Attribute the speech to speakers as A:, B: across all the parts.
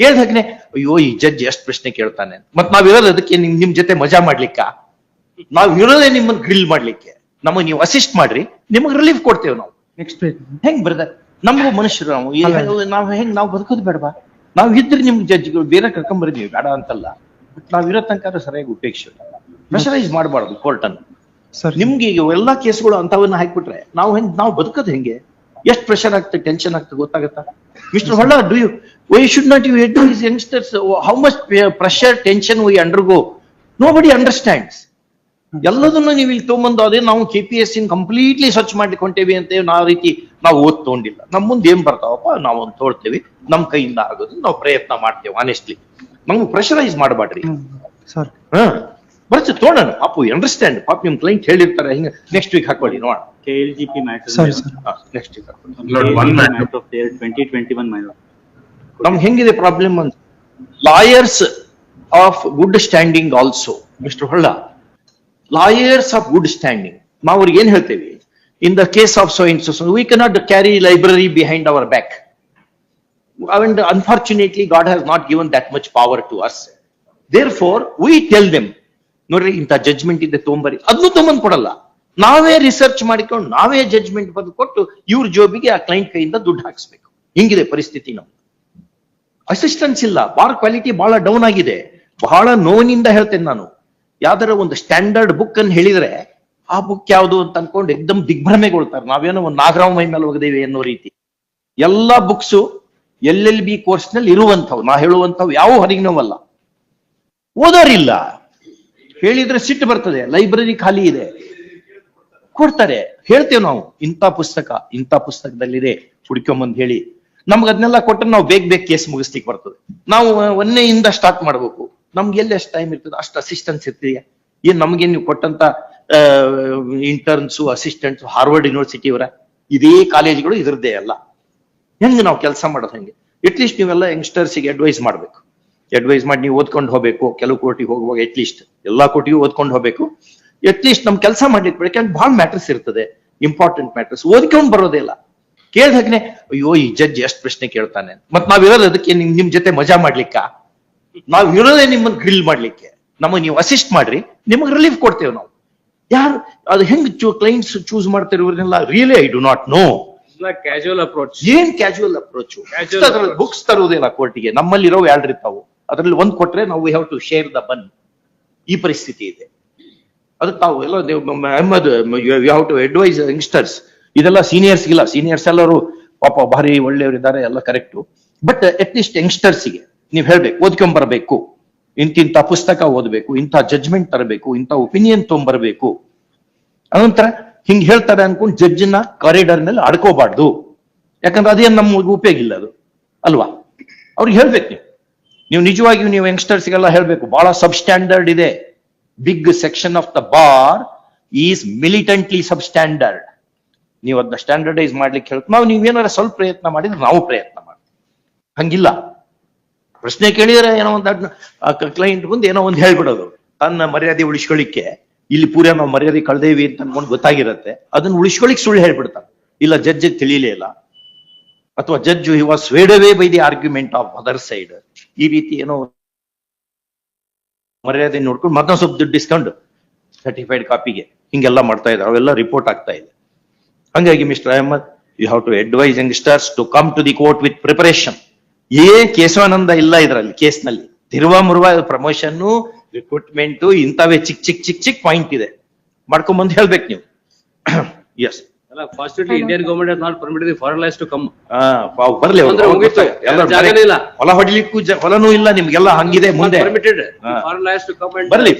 A: ಕೇಳ್ದಾಗನೆ ಅಯ್ಯೋ ಈ ಜಡ್ಜ್ ಎಷ್ಟು ಪ್ರಶ್ನೆ ಕೇಳ್ತಾನೆ. ಮತ್ ನಾವಿರೋದು ಅದಕ್ಕೆ ನಿಮ್ ನಿಮ್ ಜೊತೆ ಮಜಾ ಮಾಡ್ಲಿಕ್ಕ? ನಾವ್ ಇರೋದೇ ನಿಮ್ಮನ್ನ ಗ್ರಿಲ್ ಮಾಡ್ಲಿಕ್ಕೆ. ನಮಗ್ ನೀವು ಅಸಿಸ್ಟ್ ಮಾಡ್ರಿ ನಿಮಗೆ ರಿಲೀಫ್ ಕೊಡ್ತೇವೆ ನಾವು.
B: ನೆಕ್ಸ್ಟ್
A: ಹೆಂಗ್ ಬ್ರದರ್ ನಮಗೂ ಮನುಷ್ಯರು ನಾವು.
B: ನಾವು
A: ನಾವ್ ಹೆಂಗ್ ನಾವ್ ಬದುಕೋದು ಬೇಡವಾ? ನಾವ್ ಇದ್ರೆ ನಿಮ್ ಜಡ್ಜ್ಗಳು ಬೇರೆ ಕರ್ಕೊಂಬರಿದೀವಿ ಬೇಡ ಅಂತಲ್ಲ. ಬಟ್ ನಾವ್ ಇರೋ ತನಕ ಸರಿಯಾಗಿ ಉಪೇಕ್ಷೆ ಪ್ರೆಷರೈಸ್ ಮಾಡಬಾರ್ದು ಕೋರ್ಟ್ ಅನ್ನು.
B: ಸರ್
A: ನಿಮ್ಗೆ ಈಗ ಎಲ್ಲಾ ಕೇಸ್ಗಳು ಅಂತವನ್ನ ಹಾಕ್ಬಿಟ್ರೆ ನಾವು ಹೆಂಗ್ ನಾವು ಬದುಕೋದು ಹೆಂಗೆ? ಎಷ್ಟು ಪ್ರೆಷರ್ ಆಗ್ತದೆ ಟೆನ್ಷನ್ ಆಗ್ತದೆ ಗೊತ್ತಾಗತ್ತಾ? Mister Holla do you, why should not you educate these how How pressure tension tension undergo nobody understands. ಎಲ್ಲದನ್ನು ನೀವು ಇಲ್ಲಿ ತೊಗೊಂಬಂದು ಅದೇ ನಾವು K P S in completely ಸ್ವಚ್ಛ ಮಾಡ್ಲಿಕ್ಕೆ ಹೊಂಟೇವಿ ಅಂತ ನಾವು ರೀತಿ ನಾವು ಓದ್ ತಗೊಂಡಿಲ್ಲ ನಮ್ಮ ಮುಂದೆ ಏನ್ ಬರ್ತಾವಪ್ಪ? ನಾವು ಒಂದು ತೋಳ್ತೇವೆ. ನಮ್ಮ ಕೈಯಿಂದ ಆಗೋದು ನಾವು ಪ್ರಯತ್ನ ಮಾಡ್ತೇವೆ ಆನೆಸ್ಟ್ಲಿ ನಮ್ಗೆ ಪ್ರೆಷರೈಸ್ ಮಾಡಬೇಡ್ರಿ.
B: ಸರ್.
A: ಹಾ ಬರ್ತದೆ ತೋಡೋಣ. ಪಾಪು ಅಂಡರ್ಸ್ಟ್ಯಾಂಡ್ ಪಾಪ ನಿಮ್ ಕ್ಲೈಂಟ್ ಹೇಳಿರ್ತಾರೆ ಹಿಂಗ ನೆಕ್ಸ್ಟ್ ವೀಕ್ ಹಾಕೊಳ್ಳಿ ನೋಡೋಣ.
C: KLGP matter.
B: ಸರಿ ಸರ್.
A: ನೆಕ್ಸ್ಟ್ ವೀಕ್ ಹಾಕೊಳ್ಳಿ
D: Lord, one
C: KLGP
D: matter.
C: matter of their 2021 my lord.
A: ನಮ್ಗೆ ಹೆಂಗಿದೆ ಪ್ರಾಬ್ಲಮ್ ಅಂತ? Lawyers of good standing also mister Holla lawyers of good standing ನಾವು ಅವ್ರಿಗೆ ಏನ್ ಹೇಳ್ತೇವೆ? In the case of so in so we cannot carry library behind our back and unfortunately God has not given that much power to us. Therefore, we tell them, ನೋಡ್ರಿ, ಇಂಥ judgement ಇದೆ ತೊಂಬರಿ ಅದನ್ನು ತೊಂಬಂದು ಕೊಡಲ್ಲ. ನಾವೇ ರಿಸರ್ಚ್ ಮಾಡಿಕೊಂಡು, ನಾವೇ judgement ಬಂದು ಕೊಟ್ಟು, ಇವ್ರ ಜೋಬಿಗೆ ಆ ಕ್ಲೈಂಟ್ ಕೈಯಿಂದ ದುಡ್ಡು ಹಾಕ್ಸ್ಬೇಕು. ಹಿಂಗಿದೆ ಪರಿಸ್ಥಿತಿ ನಾವು ಅಸಿಸ್ಟೆನ್ಸ್ ಇಲ್ಲ. ಬಾರ್ ಕ್ವಾಲಿಟಿ ಬಹಳ ಡೌನ್ ಆಗಿದೆ. ಬಹಳ ನೋವಿನಿಂದ ಹೇಳ್ತೇನೆ ನಾನು. ಯಾವ್ದಾರ ಒಂದು ಸ್ಟ್ಯಾಂಡರ್ಡ್ ಬುಕ್ ಅನ್ನು ಹೇಳಿದ್ರೆ, ಆ ಬುಕ್ ಯಾವುದು ಅಂತ ಅನ್ಕೊಂಡು ಎಕ್ದಮ್ ದಿಗ್ಭ್ರಮೆಗೊಳ್ತಾರೆ. ನಾವೇನೋ ಒಂದು ನಾಗರಾವ್ ಮೈ ಮೇಲೆ ಹೋಗಿದ್ದೇವೆ ಅನ್ನೋ ರೀತಿ. ಎಲ್ಲಾ ಬುಕ್ಸು ಎಲ್ ಎಲ್ ಬಿ ಕೋರ್ಸ್ನಲ್ಲಿ ಇರುವಂಥವು, ನಾ ಹೇಳುವಂಥವು ಯಾವ ಹೊರಗಿನವಲ್ಲ. ಓದೋರಿಲ್ಲ. ಹೇಳಿದ್ರೆ ಸಿಟ್ಟು ಬರ್ತದೆ, ಲೈಬ್ರರಿ ಖಾಲಿ ಇದೆ. ಕೊಡ್ತಾರೆ, ಹೇಳ್ತೇವೆ ನಾವು, ಇಂಥ ಪುಸ್ತಕ, ಇಂಥ ಪುಸ್ತಕದಲ್ಲಿದೆ, ಹುಡ್ಕೊಂಬಂದ್ ಹೇಳಿ. ನಮ್ಗೆ ಅದನ್ನೆಲ್ಲ ಕೊಟ್ಟರೆ ನಾವು ಬೇಗ ಬೇಗ ಕೇಸ್ ಮುಗಿಸ್ಲಿಕ್ಕೆ ಬರ್ತದೆ. ನಾವು ಇಂದ ಸ್ಟಾರ್ಟ್ ಮಾಡ್ಬೇಕು. ನಮ್ಗೆ ಎಲ್ಲಿ ಎಷ್ಟು ಟೈಮ್ ಇರ್ತದೆ? ಅಷ್ಟು ಅಸಿಸ್ಟೆನ್ಸ್ ಇರ್ತೀಯ? ಏನ್ ನಮ್ಗೆ ನೀವು ಕೊಟ್ಟಂತ ಇಂಟರ್ನ್ಸು ಅಸಿಸ್ಟೆಂಟ್ಸ್ ಹಾರ್ವರ್ಡ್ ಯೂನಿವರ್ಸಿಟಿ ಅವರ ಇದೇ ಕಾಲೇಜ್ಗಳು ಇದ್ರದ್ದೇ ಅಲ್ಲ. ಹೆಂಗ್ ನಾವು ಕೆಲಸ ಮಾಡೋದು ಹೆಂಗೆ? ಅಟ್ಲೀಸ್ಟ್ ನೀವೆಲ್ಲ ಯಂಗ್ಸ್ಟರ್ಸಿಗೆ ಅಡ್ವೈಸ್ ಮಾಡ್ಬೇಕು. ಅಡ್ವೈಸ್ ಮಾಡಿ ನೀವು ಓದ್ಕೊಂಡು ಹೋಗ್ಬೇಕು. ಕೆಲವು ಕೋರ್ಟಿಗೆ ಹೋಗುವಾಗ ಅಟ್ಲೀಸ್ಟ್ ಎಲ್ಲಾ ಕೋಟಿಗೂ ಓದ್ಕೊಂಡು ಹೋಗ್ಬೇಕು. ಅಟ್ಲೀಸ್ಟ್ ನಮ್ ಕೆಲಸ ಮಾಡ್ಲಿಕ್ಕೆ ಬೇಕು ಬಹಳ ಮ್ಯಾಟರ್ಸ್ ಇರ್ತದೆ. ಇಂಪಾರ್ಟೆಂಟ್ ಮ್ಯಾಟರ್ಸ್ ಓದ್ಕೊಂಡು ಬರೋದೇ ಇಲ್ಲ. ಕೇಳ್ದಾಗನೆ ಅಯ್ಯೋ ಈ ಜಡ್ಜ್ ಎಷ್ಟು ಪ್ರಶ್ನೆ ಕೇಳ್ತಾನೆ. ಮತ್ ನಾವಿರೋದು ಅದಕ್ಕೆ ನಿಮ್ ನಿಮ್ ಜೊತೆ ಮಜಾ ಮಾಡ್ಲಿಕ್ಕ? ನಾವ್ ಇರೋದೇ ನಿಮ್ಮನ್ನ ಗ್ರಿಲ್ ಮಾಡ್ಲಿಕ್ಕೆ. ನಮಗೆ ನೀವು ಅಸಿಸ್ಟ್ ಮಾಡ್ರಿ. ನಿಮಗೆ ರಿಲೀಫ್ ಕೊಡ್ತೇವೆ ನಾವು. ಯಾರು ಅದು ಹೆಂಗ್ ಕ್ಲೈಂಟ್ಸ್ ಚೂಸ್ ಮಾಡ್ತಾರೆ ಇವ್ರನ್ನೆಲ್ಲ? Really I do not know
E: It's approach.
A: ಏನ್ ಕ್ಯಾಶುವಲ್ ಅಪ್ರೋಚ್. ಬುಕ್ಸ್ ತರುವುದಿಲ್ಲ ಕೋರ್ಟಿಗೆ ನಮ್ಮಲ್ಲಿ ಇರೋ ಎರಡು ಇರ್ತಾವು? ಅದ್ರಲ್ಲಿ ಒಂದ್ ಕೊಟ್ರೆ ನಾವು we have to share the bun ಈ ಪರಿಸ್ಥಿತಿ ಇದೆ. ಅದಕ್ಕೆ ತಾವು ಎಲ್ಲ Ahmad you have to advise youngsters ಇದೆಲ್ಲ ಸೀನಿಯರ್ಸ್ ಇಲ್ಲ ಸೀನಿಯರ್ಸ್ ಎಲ್ಲರೂ ಪಾಪ ಭಾರಿ ಒಳ್ಳೆಯವರಿದ್ದಾರೆ ಎಲ್ಲ ಕರೆಕ್ಟು ಬಟ್ ಅಟ್ ಲೀಸ್ಟ್ ಯಂಗ್ಸ್ಟರ್ಸ್ಗೆ ನೀವು ಹೇಳ್ಬೇಕು ಓದ್ಕೊಂಬರ್ಬೇಕು ಇಂತಿಂತ ಪುಸ್ತಕ ಓದ್ಬೇಕು ಇಂಥ ಜಡ್ಜ್ಮೆಂಟ್ ತರಬೇಕು ಇಂಥ ಒಪಿನಿಯನ್ ತೊಗೊಂಬರ್ಬೇಕು. ಅನಂತರ ಹಿಂಗ್ ಹೇಳ್ತಾರೆ ಅನ್ಕೊಂಡು ಜಡ್ಜ್ನ ಕಾರಿಡಾರ್ನಲ್ಲಿ ಆಡ್ಕೋಬಾರ್ದು. ಯಾಕಂದ್ರೆ ಅದೇನ್ ನಮ್ಗೆ ಉಪಯೋಗ ಇಲ್ಲ ಅದು. ಅಲ್ವಾ? ಅವ್ರಿಗೆ ಹೇಳ್ಬೇಕು ನೀವು. ನೀವು ನಿಜವಾಗಿಯೂ ನೀವು ಯಂಗ್ಸ್ಟರ್ಸ್ಗೆಲ್ಲ ಹೇಳಬೇಕು, ಬಹಳ ಸಬ್ ಸ್ಟ್ಯಾಂಡರ್ಡ್ ಇದೆ. Big section of the bar is militantly substandard ನೀವು ಅದನ್ನ ಸ್ಟ್ಯಾಂಡರ್ಡೈಸ್ ಮಾಡ್ಲಿಕ್ಕೆ ಹೇಳ್ತು ನಾವು ನೀವೇನಾರ ಸ್ವಲ್ಪ ಪ್ರಯತ್ನ ಮಾಡಿದ್ರೆ ನಾವು ಪ್ರಯತ್ನ ಮಾಡ್ತೀವಿ. ಹಂಗಿಲ್ಲ. ಪ್ರಶ್ನೆ ಕೇಳಿದ್ರೆ ಏನೋ ಒಂದು ಕ್ಲೈಂಟ್ ಮುಂದೆ ಏನೋ ಒಂದು ಹೇಳ್ಬಿಡೋದು. ತನ್ನ ಮರ್ಯಾದೆ ಉಳಿಸ್ಕೊಳ್ಳಿಕ್ಕೆ. ಇಲ್ಲಿ ಪೂರ ನಾವು ಮರ್ಯಾದೆ ಕಳ್ದೇವಿ ಅಂತ ಅನ್ಕೊಂಡು ಗೊತ್ತಾಗಿರತ್ತೆ. ಅದನ್ನ ಉಳಿಸ್ಕೊಳ್ಳಿಕ್ ಸುಳ್ಳು ಹೇಳ್ಬಿಡ್ತಾರೆ ಇಲ್ಲ ಜಡ್ಜ್ ತಿಳಿಲೇ ಇಲ್ಲ. ಅಥವಾ judge he was wade away by the argument of other side ಈ ರೀತಿ ಏನೋ ಮರ್ಯಾದೆ ನೋಡ್ಕೊಂಡು ಮತ್ತೊಂದು ಸ್ವಲ್ಪ ದುಡ್ಡು ಇಸ್ಕೊಂಡು ಸರ್ಟಿಫೈಡ್ ಕಾಪಿಗೆ ಹಿಂಗೆಲ್ಲ ಮಾಡ್ತಾ ಇದ್ದಾರೆ. ಅವೆಲ್ಲ ರಿಪೋರ್ಟ್ ಆಗ್ತಾ ಇದೆ. ಹಂಗಾಗಿ mister Ahmad you have to advise youngsters to come to the court with preparation ಏ ಕೇಶವಾನಂದ ಇಲ್ಲ ಇದರಲ್ಲಿ ಕೇಸ್ನಲ್ಲಿ. ತಿರುವ ಮುರುವ ಪ್ರಮೋಷನ್ ರಿಕ್ರೂಟ್ಮೆಂಟ್ ಇಂಥವೇ ಚಿಕ್ ಚಿಕ್ ಚಿಕ್ ಚಿಕ್ ಪಾಯಿಂಟ್ ಇದೆ. ಮಾಡ್ಕೊಂಬಂದು ಹೇಳ್ಬೇಕು ನೀವು.
E: As fastly Indian government come ಇಲ್ಲ.
A: ನಿಮ್ಗೆಲ್ಲ ಹಂಗಿದೆ
E: ಇಲ್ಲ
A: ಮುಂದೆ.
E: ಟು ಕಮ್
A: ಬರ್ಲಿ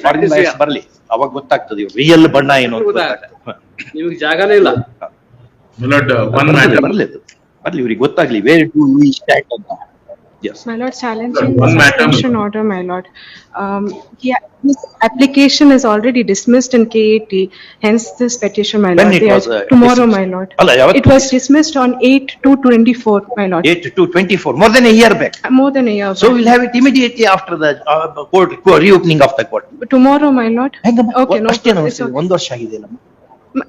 A: ಬರ್ಲಿ. ಅವಾಗ ಗೊತ್ತಾಗ್ತದೆ ರಿಯಲ್ ಬಣ್ಣ ಏನು
E: ನಿಮ್ಗೆ ಜಾಗನೇ ಇಲ್ಲ.
D: ವಿ નોಟ್
A: ಬರ್ಲಿ ಬರ್ಲಿ ಗೊತ್ತಾಗ್ಲಿ where to we start Yes
F: My lord, challenging
D: one
F: the
D: matter.
F: suspension order, my lord. Um, yeah, this application is already dismissed in KAT, hence this petition, my
A: When
F: lord.
A: it
F: They
A: was,
F: are-
A: uh,
F: Tomorrow,
A: dismissed?
F: my lord.
A: ಅಲ್ಲ, ಯಾವತ್ತು?
F: It was dismissed on eight to twenty-four, my lord.
A: Eight to twenty four more than a year back
F: More than a year.
A: So
F: back.
A: Will have it immediately after the court reopening of the court
F: Tomorrow, my lord.
A: ಹೆಂಗಮ್ಮ
F: Okay, no,
A: ಅಷ್ಟೇನು
F: it's okay.
A: ಒಂದ್ ವರ್ಷ ಆಗಿದೆಯಲ್ಲ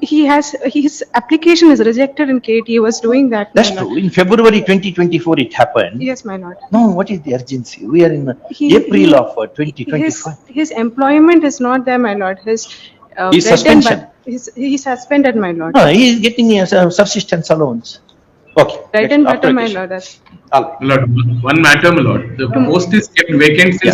F: He has, his application is rejected in KT, he was doing that. my
A: That's
F: lord.
A: true. In February twenty twenty-four it happened.
F: Yes, my lord.
A: No, what is the urgency? We are in
F: He-
A: April
F: he-
A: of uh, twenty
F: His, his employment is not there, my lord, his. uh,
A: His suspension.
F: but- His, he's suspended, my lord.
A: No, he is getting a subsistence allowance. Okay.
F: Bread
A: next,
F: and
A: after
F: butter, my lord, that's.
A: All right.
D: My lord, one matter, my lord. The post is kept vacant since